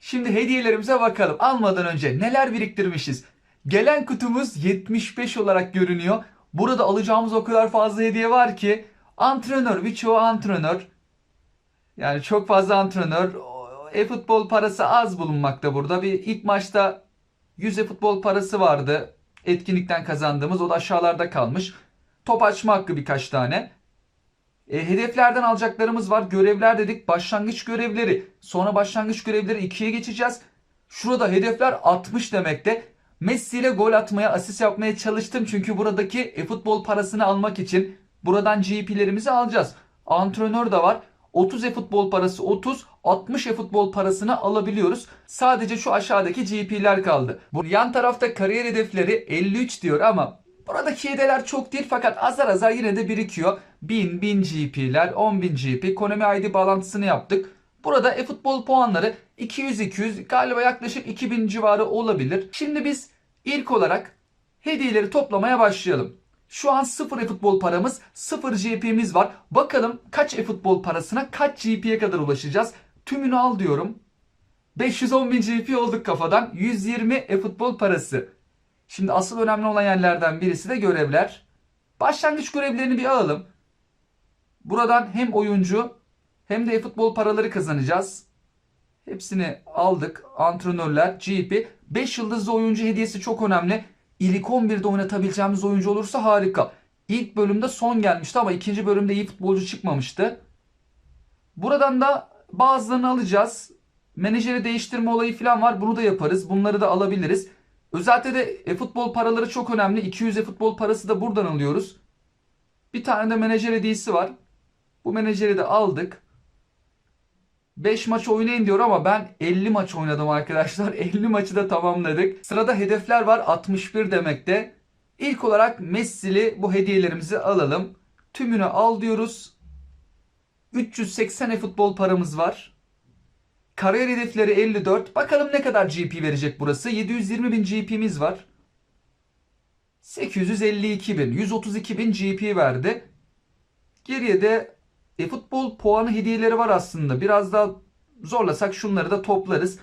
Şimdi hediyelerimize bakalım. Almadan önce neler biriktirmişiz? Gelen kutumuz 75 olarak görünüyor. Burada alacağımız o kadar fazla hediye var ki antrenör birçoğu antrenör. Yani çok fazla antrenör. E-futbol parası az bulunmakta burada. Bir ilk maçta 100 e-futbol parası vardı. Etkinlikten kazandığımız. O da aşağılarda kalmış. Top açma hakkı birkaç tane. E, hedeflerden alacaklarımız var. Görevler dedik. Başlangıç görevleri. Sonra başlangıç görevleri 2'ye geçeceğiz. Şurada hedefler 60 demekte. Messi ile gol atmaya, asist yapmaya çalıştım. Çünkü buradaki e-futbol parasını almak için buradan GP'lerimizi alacağız. Antrenör de var. 30 e-futbol parası 30, 60 e-futbol parasını alabiliyoruz. Sadece şu aşağıdaki GP'ler kaldı. Bu yan tarafta kariyer hedefleri 53 diyor ama buradaki hediyeler çok değil fakat azar azar yine de birikiyor. 1000, 1000 GP'ler, 10.000 GP, Konami ID bağlantısını yaptık. Burada e-futbol puanları 200-200 galiba yaklaşık 2000 civarı olabilir. Şimdi biz ilk olarak hediyeleri toplamaya başlayalım. Şu an 0 e-futbol paramız, 0 GP'miz var. Bakalım kaç e-futbol parasına, kaç GP'ye kadar ulaşacağız. Tümünü al diyorum. 510 bin GP olduk kafadan. 120 e-futbol parası. Şimdi asıl önemli olan yerlerden birisi de görevler. Başlangıç görevlerini bir alalım. Buradan hem oyuncu hem de e-futbol paraları kazanacağız. Hepsini aldık. Antrenörler, GP. 5 yıldızlı oyuncu hediyesi çok önemli. İlk 11'de oynatabileceğimiz oyuncu olursa harika. İlk bölümde son gelmişti ama ikinci bölümde iyi futbolcu çıkmamıştı. Buradan da bazılarını alacağız. Menajeri değiştirme olayı falan var. Bunu da yaparız. Bunları da alabiliriz. Özellikle de e-futbol paraları çok önemli. 200 e-futbol parası da buradan alıyoruz. Bir tane de menajer hediyesi var. Bu menajeri de aldık. 5 maç oynayın diyor ama ben 50 maç oynadım arkadaşlar. 50 maçı da tamamladık. Sırada hedefler var 61 demekte. İlk olarak Messi'li bu hediyelerimizi alalım. Tümünü al diyoruz. 380 e-futbol paramız var. Kariyer hedefleri 54. Bakalım ne kadar GP verecek burası. 720 bin GP'miz var. 852 bin. 132 bin GP verdi. Geriye de e-futbol puanı hediyeleri var aslında. Biraz daha zorlasak şunları da toplarız.